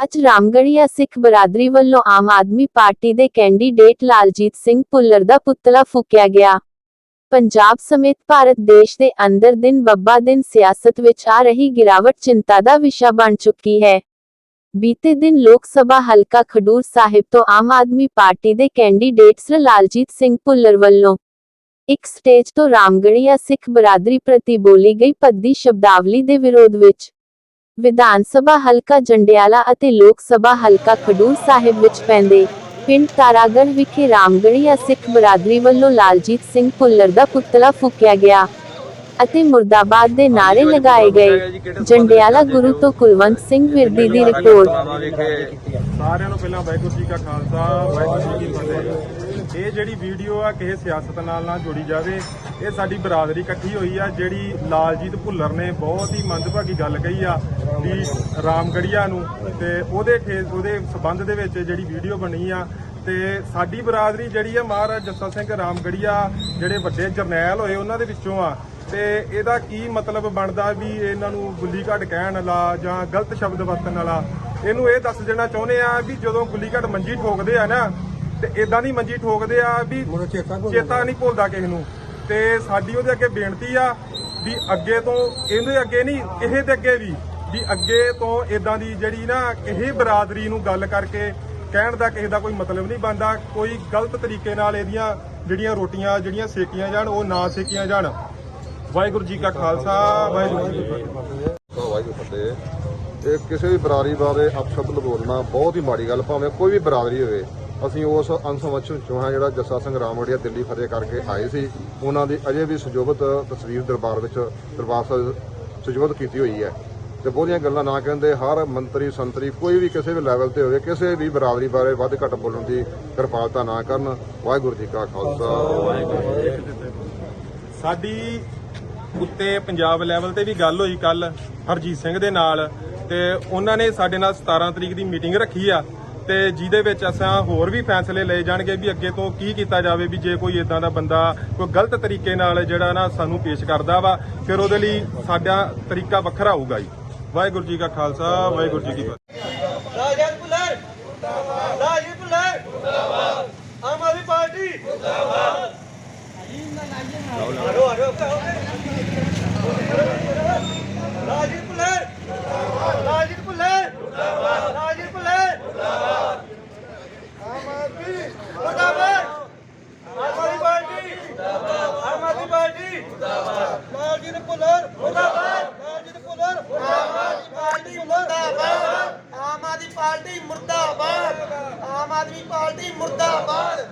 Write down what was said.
ਅੱਜ ਰਾਮਗੜੀਆ ਸਿੱਖ ਬਰਾਦਰੀ ਵੱਲੋਂ ਆਮ ਆਦਮੀ ਪਾਰਟੀ ਦੇ ਕੈਂਡੀਡੇਟ ਲਾਲਜੀਤ ਸਿੰਘ ਭੁੱਲਰ ਦਾ ਪੁਤਲਾ ਫੂਕਿਆ ਗਿਆ। ਪੰਜਾਬ ਸਮੇਤ ਭਾਰਤ ਦੇਸ਼ ਦੇ ਅੰਦਰ ਦਿਨ ਬੱਬਾ ਦਿਨ ਸਿਆਸਤ ਵਿੱਚ ਆ ਰਹੀ ਗਿਰਾਵਟ ਚਿੰਤਾ ਦਾ ਵਿਸ਼ਾ ਬਣ ਚੁੱਕੀ ਹੈ। ਬੀਤੇ ਦਿਨ ਲੋਕ ਸਭਾ ਹਲਕਾ ਖਡੂਰ ਸਾਹਿਬ ਤੋਂ ਆਮ ਆਦਮੀ ਪਾਰਟੀ ਦੇ ਕੈਂਡੀਡੇਟ ਲਾਲਜੀਤ ਸਿੰਘ ਭੁੱਲਰ ਵੱਲੋਂ ਇੱਕ ਸਟੇਜ ਤੋਂ ਰਾਮਗੜੀਆ ਸਿੱਖ ਬਰਾਦਰੀ ਪ੍ਰਤੀ ਬੋਲੀ ਗਈ ਭੱਦੀ ਸ਼ਬਦਾਵਲੀ ਦੇ ਵਿਰੋਧ ਵਿੱਚ ਵਿਧਾਨ ਸਭਾ ਹਲਕਾ ਜੰਡਿਆਲਾ ਅਤੇ ਲੋਕ ਸਭਾ ਹਲਕਾ ਖਡੂਰ ਸਾਹਿਬ ਵਿੱਚ ਪੈਂਦੇ। ਪਿੰਡ ਤਾਰਾਗੜ ਵਿਖੇ ਰਾਮਗੜੀਆ ਸਿੱਖ ਬਰਾਦਰੀ ਵੱਲੋਂ ਲਾਲਜੀਤ ਸਿੰਘ ਭੁੱਲਰ ਦਾ ਪੁਤਲਾ ਫੂਕਿਆ ਗਿਆ। ਅਤੇ ਮੁਰਦਾਬਾਦ ਦੇ ਨਾਅਰੇ ਲਗਾਏ ਗਏ। ਜੰਡਿਆਲਾ ਗੁਰੂ ਤੋਂ ਕੁਲਵੰਤ ਸਿੰਘ ਵਿਰਦੀ ਦੀ ਰਿਪੋਰਟ। ਸਾਰਿਆਂ ਨੂੰ ਪਹਿਲਾਂ ਵਾਹਿਗੁਰੂ ਜੀ ਕਾ ਖਾਲਸਾ ਵਾਹਿਗੁਰੂ ਜੀ ਕੀ ਫਤਿਹ। ਇਹ ਜਿਹੜੀ ਵੀਡੀਓ ਆ ਕਿਸੇ ਸਿਆਸਤ ਨਾਲ ਨਾ ਜੁੜੀ ਜਾਵੇ। ਇਹ ਸਾਡੀ ਬਰਾਦਰੀ ਇਕੱਠੀ ਹੋਈ ਆ ਜਿਹੜੀ ਲਾਲਜੀਤ ਭੁੱਲਰ ਨੇ ਬਹੁਤ ਹੀ ਮੰਦਭਾਗੀ ਗੱਲ ਕਹੀ ਆ ਵੀ ਰਾਮਗੜੀਆ ਨੂੰ ਤੇ ਉਹਦੇ ਖੇ- ਉਹਦੇ ਸਬੰਧ ਦੇ ਵਿੱਚ ਜਿਹੜੀ ਵੀਡੀਓ ਬਣੀ ਆ। ਤੇ ਸਾਡੀ ਬਰਾਦਰੀ ਜਿਹੜੀ ਆ ਮਹਾਰਾਜ ਜੱਸਾ ਸਿੰਘ ਰਾਮਗੜੀਆ ਜਿਹੜੇ ਵੱਡੇ ਜਰਨੈਲ ਹੋਏ ਉਹਨਾਂ ਦੇ ਵਿੱਚੋਂ ਆ। ਤੇ ਇਹਦਾ ਕੀ ਮਤਲਬ ਬਣਦਾ ਵੀ ਇਹਨਾਂ ਨੂੰ ਗੁੱਲੀ ਘੜ ਕਹਿਣ ਵਾਲਾ ਜਾਂ ਗਲਤ ਸ਼ਬਦ ਵਰਤਣ ਵਾਲਾ? ਇਹਨੂੰ ਇਹ ਦੱਸ ਦੇਣਾ ਚਾਹੁੰਦੇ ਆ ਵੀ ਜਦੋਂ ਗੁੱਲੀ ਘੜ ਮੰਜੀ ਠੋਕਦੇ ਆ ਨਾ ਤੇ ਇਦਾਂ ਦੀ ਮੰਜੀ ਠੋਕਦੇ ਆ ਵੀ ਚੇਤਾ ਨਹੀਂ ਭੁੱਲਦਾ ਕਿਸੇ ਨੂੰ। ਤੇ ਸਾਡੀ ਉਹਦੇ ਅੱਗੇ ਬੇਨਤੀ ਆ ਵੀ ਅੱਗੇ ਤੋਂ ਇਹਦੇ ਅੱਗੇ ਨਹੀਂ ਕਿਸੇ ਦੇ ਅੱਗੇ ਵੀ ਵੀ ਅੱਗੇ ਤੋਂ ਇਦਾਂ ਦੀ ਜਿਹੜੀ ਨਾ ਕਿਸੇ ਬਰਾਦਰੀ ਨੂੰ ਗੱਲ ਕਰਕੇ ਕਹਿਣ ਦਾ ਕਿਸੇ ਦਾ ਕੋਈ ਮਤਲਬ ਨਹੀਂ ਬਣਦਾ। ਕੋਈ ਗਲਤ ਤਰੀਕੇ ਨਾਲ ਇਹਦੀਆਂ ਜਿਹੜੀਆਂ ਰੋਟੀਆਂ ਜਿਹੜੀਆਂ ਸੇਕੀਆਂ ਜਾਣ ਉਹ ਨਾ ਸੇਕੀਆਂ ਜਾਣ। ਵਾਹਿਗੁਰੂ ਜੀ ਕਾ ਖਾਲਸਾ ਵਾਹਿਗੁਰੂ ਜੀ ਕੀ ਫਤਿਹ। ਵਾਹਿਗੁਰੂ ਫਤਿਹ। ਇਹ ਕਿਸੇ ਵੀ ਬਰਾਦਰੀ ਬਾਰੇ ਅਪਸ਼ਬਦ ਬੋਲਣਾ ਬਹੁਤ ਹੀ ਮਾੜੀ ਗੱਲ ਭਾਵੇਂ ਕੋਈ ਵੀ ਬਰਾਦਰੀ ਹੋਵੇ। ਅਸੀਂ ਉਸ ਅੰਸਵੰਸ਼ ਵਿੱਚੋਂ ਹਾਂ ਜਿਹੜਾ ਜੱਸਾ ਸਿੰਘ ਰਾਮਗੜੀਆ ਦਿੱਲੀ ਫਤਿਹ ਕਰਕੇ ਆਏ ਸੀ। ਉਹਨਾਂ ਦੀ ਅਜੇ ਵੀ ਸੁਜੋਭਤ ਤਸਵੀਰ ਦਰਬਾਰ ਵਿੱਚ ਦਰਬਾਰ ਸਾਹਿਬ ਸੁਜੋਭਤ ਕੀਤੀ ਹੋਈ ਹੈ। ਤੇ ਬਹੁਤੀਆਂ ਗੱਲਾਂ ਨਾ ਕਹਿੰਦੇ ਹਰ ਮੰਤਰੀ ਸੰਤਰੀ ਕੋਈ ਵੀ ਕਿਸੇ ਵੀ ਲੈਵਲ ਤੇ ਹੋਵੇ ਕਿਸੇ ਵੀ ਬਰਾਦਰੀ ਬਾਰੇ ਵੱਧ ਘੱਟ ਬੋਲਣ ਦੀ ਕਿਰਪਾਲਤਾ ਨਾ ਕਰਨ। ਵਾਹਿਗੁਰੂ ਜੀ ਕਾ ਖਾਲਸਾ। ਵਾਹਿਗੁਰੂ ਜੀ ਕੀ ਫਤਿਹ। ਸਾਡੀ ਉੱਤੇ ਪੰਜਾਬ ਲੈਵਲ ਤੇ ਵੀ ਗੱਲ ਹੋਈ ਕੱਲ ਹਰਜੀਤ ਸਿੰਘ ਦੇ ਨਾਲ ਤੇ ਉਹਨਾਂ ਨੇ ਸਾਡੇ ਨਾਲ 17 ਤਰੀਕ ਦੀ ਮੀਟਿੰਗ ਰੱਖੀ ਆ ਤੇ ਜਿਹਦੇ ਵਿੱਚ ਅਸਾਂ ਹੋਰ ਵੀ ਫੈਸਲੇ ਲਏ ਜਾਣਗੇ ਵੀ ਅੱਗੇ ਤੋਂ ਕੀ ਕੀਤਾ ਜਾਵੇ ਵੀ ਜੇ ਕੋਈ ਇਦਾਂ ਦਾ ਬੰਦਾ ਕੋਈ ਗਲਤ ਤਰੀਕੇ ਨਾਲ ਜਿਹੜਾ ਨਾ ਸਾਨੂੰ ਪੇਸ਼ ਕਰਦਾ ਵਾ ਫਿਰ ਉਹਦੇ ਲਈ ਸਾਡਾ ਤਰੀਕਾ ਵੱਖਰਾ ਹੋਊਗਾ ਜੀ। ਵਾਹਿਗੁਰੂ ਜੀ ਕਾ ਖਾਲਸਾ ਵਾਹਿਗੁਰੂ ਜੀ ਕੀ ਫਤਿਹ। ਰਾਜਨ ਪੁਲਰ ਮੁਰਦਾਬਾਦ ਰਾਜਨ ਪੁਲਰ ਮੁਰਦਾਬਾਦ ਆਮ ਆਦਮੀ ਪਾਰਟੀ। ਮੁਰਦਾਬਾਦ। ਹਰੋ ਹਰੋ ਰਾਜਨ ਪੁਲਰ ਮੁਰਦਾਬਾਦ ਰਾਜਨ ਪੁਲਰ ਮੁਰਦਾਬਾਦ ਰਾਜਨ ਪੁਲਰ ਮੁਰਦਾਬਾਦ ਆਮ ਆਦਮੀ ਮੁਰਦਾਬਾਦ ਆਮ ਆਦਮੀ ਪਾਰਟੀ ਮੁਰਦਾਬਾਦ ਆਮ ਆਦਮੀ ਪਾਰਟੀ ਮੁਰਦਾਬਾਦ। ਰਾਜਨ ਭੁੱਲਰ ਮੁਰਦਾਬਾਦ। ਰਾਜਨ ਪੁਲਰ ਮੁਰਦਾਬਾਦ। ਪਾਰਟੀ ਮੁਰਦਾਬਾਦ। ਆਮ ਆਦਮੀ ਪਾਰਟੀ ਮੁਰਦਾਬਾਦ। ਆਮ ਆਦਮੀ ਪਾਰਟੀ ਮੁਰਦਾਬਾਦ।